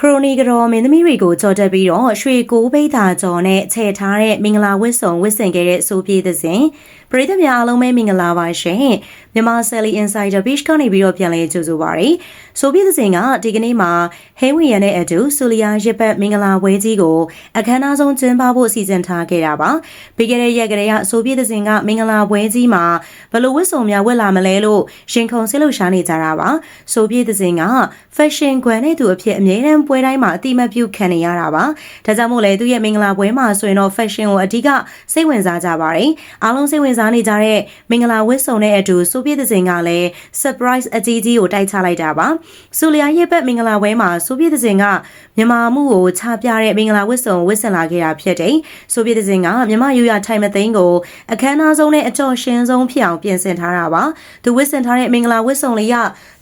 ခရိုနီကတော်မင်းသမီးတွေကိုကြော်တက်ပြီးတော့ရွှေကိုးပိတ်သာကြော်နဲ့ချဲ့ထားတဲ့မင်္ဂလာဝတ်စုံဝတ်ဆင်ခဲ့တဲ့ဆိုပြေးသစဉ်ပရိသတ်များအားလုံးပဲမင်္ဂလာပါရှင်မြန်မာ Sally Insider Beach ကနေပြီးတော့ပြန်လည်ကြိုဆိုပါရစေဆိုပြေးသစဉ်ကဒီကနေ့မှာဟဲဝီယန်နဲ့အတူဆူလီယာရစ်ပတ်မင်္ဂလာပွဲကြီးကိုအခမ်းအနားဆုံးကျင်းပဖို့စီစဉ်ထားခဲ့တာပါပြီးခဲ့တဲ့ရက်ကလေးကဆိုပြေးသစဉ်ကမင်္ဂလာပွဲကြီးမှာဘယ်လိုဝတ်စုံများဝတ်လာမလဲလို့ရှင်ခုန်ဆစ်လို့ရှားနေကြတာပါဆိုပြေးသစဉ်က fashion ကွယ်နဲ့သူအဖြစ်အမြဲတမ်းပွဲတိုင်းမှာအတိမတ်ပြုခံနေရတာပါဒါကြောင့်မို့လဲသူရဲ့မင်္ဂလာပွဲမှာဆိုရင်တော့ fashion ကိုအဓိကစိတ်ဝင်စားကြပါတယ်အားလုံးစိတ်ဝင်စားနေကြတဲ့မင်္ဂလာဝတ်စုံနဲ့အတူဆိုပြည့်တဲ့စဉ်ကလည်း surprise အကြီးကြီးကိုတိုက်ချလိုက်တာပါဆူလျာရဲ့ဘက်မင်္ဂလာပွဲမှာဆိုပြည့်တဲ့စဉ်ကမြန်မာမှုကိုချပြတဲ့မင်္ဂလာဝတ်စုံဝတ်ဆင်လာခဲ့တာဖြစ်တယ်ဆိုပြည့်တဲ့စဉ်ကမြန်မာယူရထိုင်မသိန်းကိုအခမ်းအနားဆုံးနဲ့အကျော်ရှင်းဆုံးဖြစ်အောင်ပြင်ဆင်ထားတာပါသူဝတ်ဆင်ထားတဲ့မင်္ဂလာဝတ်စုံလေးက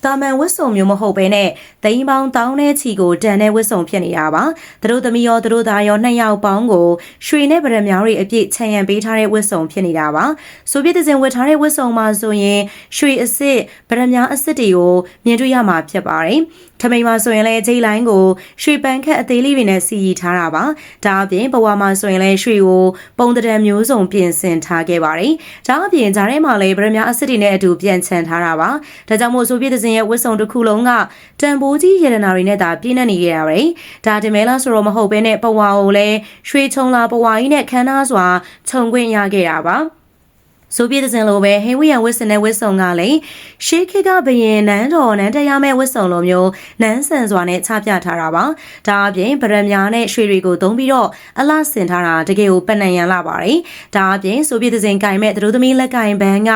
တာမန်ဝတ်စုံမျိုးမဟုတ်ဘဲနဲ့သိန်းပေါင်းတောင်းတဲ့ချီကိုတန်တဲ့ဝတ်စုံဖြစ်နေတာပါသူတို့သမီးရောသူတို့သားရောနှစ်ယောက်ပေါင်းကိုရွှေနဲ့ဗရမများတွေအပြည့်ခြံရံပေးထားတဲ့ဝတ်စုံဖြစ်နေတာပါဆိုပြစ်တဲ့စဉ်ဝတ်ထားတဲ့ဝတ်စုံမှာဆိုရင်ရွှေအစ်စ်ဗရမများအစ်စ်တွေကိုမြင်တွေ့ရမှာဖြစ်ပါတယ်ထမိန်မှာဆိုရင်လည်းဂျိတ်လိုင်းကိုရွှေပန်းခက်အသေးလေးတွေနဲ့စီရီထားတာပါဒါအပြင်ဘဝမှာဆိုရင်လည်းရွှေကိုပုံတံမျိုးစုံပြင်ဆင်ထားခဲ့ပါတယ်ဒါအပြင်ဂျားထဲမှာလည်းဗရမများအစ်စ်တွေနဲ့အတူပြန်ချန်ထားတာပါဒါကြောင့်မို့ဆိုပြစ်တဲ့စဉ်ရဲ့ဝတ်စုံတစ်ခုလုံးကတန်ဖိုးကြီးရတနာတွေနဲ့သာပြည့်နေနေကြရပါတယ်ဒါတင်မဲလားဆိုတော့မဟုတ်ဘဲနဲ့ပဝါကိုလည်းရွှေချုံလာပဝါကြီးနဲ့ခန်းသားစွာခြုံခွင့်ရခဲ့တာပါ ဆိုပြတဲ့စင်လိုပဲဟေဝီယန်ဝစ်စင်တဲ့ဝစ်စုံကလည်းရှေးခေတ်ကဘရင်နန်းတော်နန်းတရားမဲ့ဝစ်စုံလိုမျိုးနန်းဆန်စွာနဲ့ချပြထားတာပါဒါအပြင်ဗရမများနဲ့ရွှေတွေကိုသုံးပြီးတော့အလှဆင်ထားတာတကယ်ကိုပဏ္ဏရန်လာပါတယ်ဒါအပြင်ဆိုပြတဲ့စင်ကင်မဲ့သူတို့သမီးလက်ကင်ဘန်းက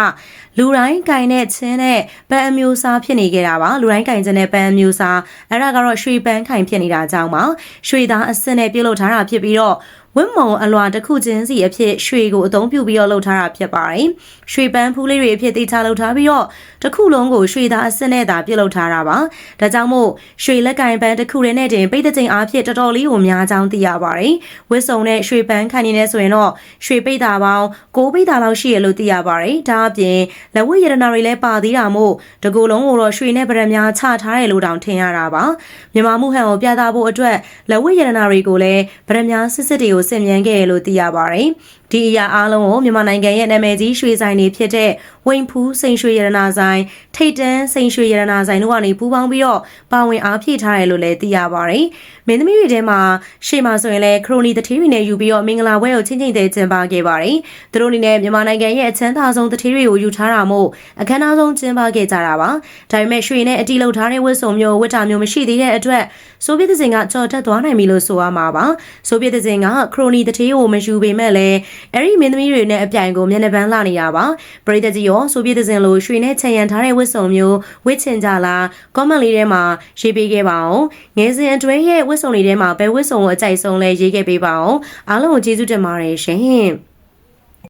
လူတိုင်းကင်တဲ့ချင်းနဲ့ပန်းအမျိုးအစားဖြစ်နေကြတာပါလူတိုင်းကင်ခြင်းနဲ့ပန်းအမျိုးအစားအဲ့ဒါကတော့ရွှေပန်းခိုင်ဖြစ်နေတာကြောင့်ပါရွှေသားအစစ်နဲ့ပြုတ်လုထားတာဖြစ်ပြီးတော့ဝင်းမုံအလွာတစ်ခုချင်းစီအဖြစ်ရွှေကိုအသုံးပြုပြီးတော့လှုပ်ထားတာဖြစ်ပါတယ်။ရွှေပန်းဖူးလေးတွေအဖြစ်တေချာလှုပ်ထားပြီးတော့တစ်ခုလုံးကိုရွှေသားအစစ်နဲ့သာပြုတ်လှုပ်ထားတာပါ။ဒါကြောင့်မို့ရွှေလက်ကင်ပန်းတစ်ခုလေးနဲ့တင်ပိတ်တဲ့ချိန်အားဖြင့်တော်တော်လေးကိုများကြောင်းသိရပါတယ်။ဝစ်စုံနဲ့ရွှေပန်းခံနေနေဆိုရင်တော့ရွှေပိတ်တာပေါင်း၉ပိတ်တာလောက်ရှိရလို့သိရပါတယ်။ဒါအပြင်လက်ဝတ်ရတနာတွေလည်းပါသေးတာမို့တကူလုံးကိုတော့ရွှေနဲ့ဗရမများချထားတယ်လို့တောင်ထင်ရတာပါ။မြန်မာမှုဟန်ကိုပြသဖို့အတွက်လက်ဝတ်ရတနာတွေကိုလည်းဗရမများစစ်စစ်တွေကိုဆင်မြန်းခဲ့ရလို့သိရပါတယ်။ ဒီအရာအားလုံးကိုမြန်မာနိုင်ငံရဲ့နာမည်ကြီးရွှေဆိုင်တွေဖြစ်တဲ့ဝိန်ဖူးစိန်ရွှေရတနာဆိုင်ထိတ်တန်းစိန်ရွှေရတနာဆိုင်တို့ကနေပူးပေါင်းပြီးတော့ပါဝင်အားဖြည့်ထားတယ်လို့လည်းသိရပါတယ်။မင်းသမီးတွေထဲမှာရှေ့မှာဆိုရင်လည်းခရိုနီတထေးတွေနဲ့ယူပြီးတော့မင်္ဂလာပွဲကိုချင်းချင်းသေးကျင်းပခဲ့ပါတယ်။သူတို့အနေနဲ့မြန်မာနိုင်ငံရဲ့အချမ်းသာဆုံးတထေးတွေကိုယူထားတာမို့အခမ်းအနားဆုံးကျင်းပခဲ့ကြတာပါ။ဒါပေမဲ့ရွှေနဲ့အတီလောက်ထားတဲ့ဝတ်စုံမျိုးဝတ်တာမျိုးမရှိသေးတဲ့အတွက်ဆိုဗီယက်စင်ကကြော်တက်သွားနိုင်ပြီလို့ဆိုရမှာပါ။ဆိုဗီယက်စင်ကခရိုနီတထေးကိုမယူပေမဲ့လည်းအဲ့ဒီမင်းသမီးတွေနဲ့အပြိုင်ကိုမျက်နှာပန်းလာနေတာပါပရိသတ်ကြီးရောဆိုပြတဲ့စင်လိုရွှေနဲ့ချန်ရန်ထားတဲ့ဝတ်စုံမျိုးဝတ်ချင်ကြလားကောမန့်လေးထဲမှာရေးပေးခဲ့ပါအောင်ငယ်စဉ်အတွဲရဲ့ဝတ်စုံလေးထဲမှာဘယ်ဝတ်စုံကိုအကြိုက်ဆုံးလဲရေးခဲ့ပေးပါအောင်အားလုံးကိုကျေးဇူးတင်ပါတယ်ရှင်